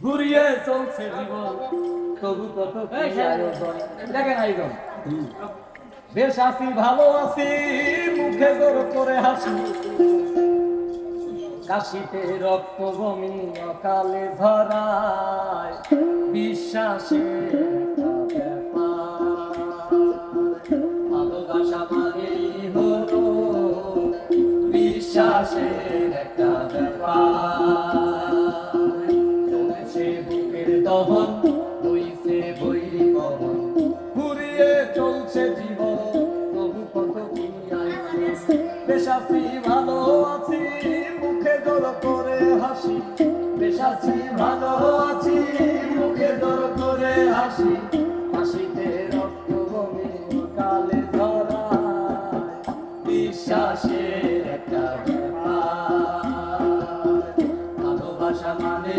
ঘুরিয়ে চলছে জীবন। তবু কত দেখেন আয়োজন বেশ আছি ভালো আছি মুখে জোর করে হাসি। কাশিতে রক্ত বমি অকালে ধরায় বিশ্বাসে। ভালোবাসা। হলো বিশ্বাসের একটা ব্যাপার। দহন বইছে বই পবন ঘুরিয়ে চলছে জীবন, তবু কত আছি। ভালো আছি, মুখে জোর করে হাসি। আছি, ভালো আছি, মুখে জোর করে হাসি। হাসিতে রক্ত বমি কালে ধরা বিশ্বাসের একটা ভালোবাসা মানে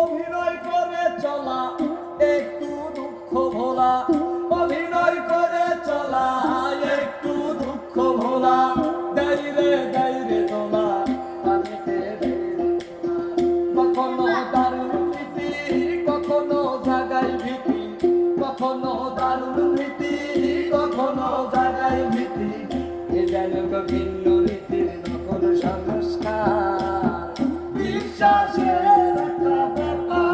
অভিনয় করে চলা একটু দুঃখ ভোলা। যেন ভিন্ন রীতির নকল সংস্কার। বিশ্বাসের একটা ব্যাপার।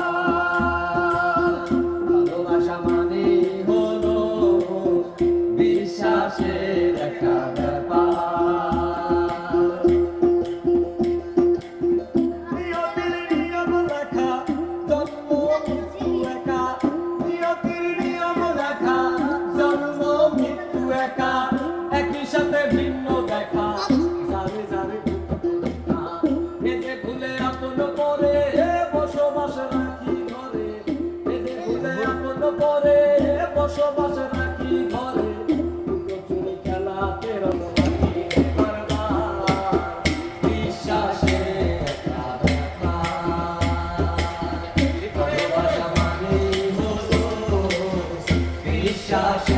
ভালোবাসা মানে হলো বিশ্বাসের পরে বসবাস রাখি ঘরে। বিশ্বাসে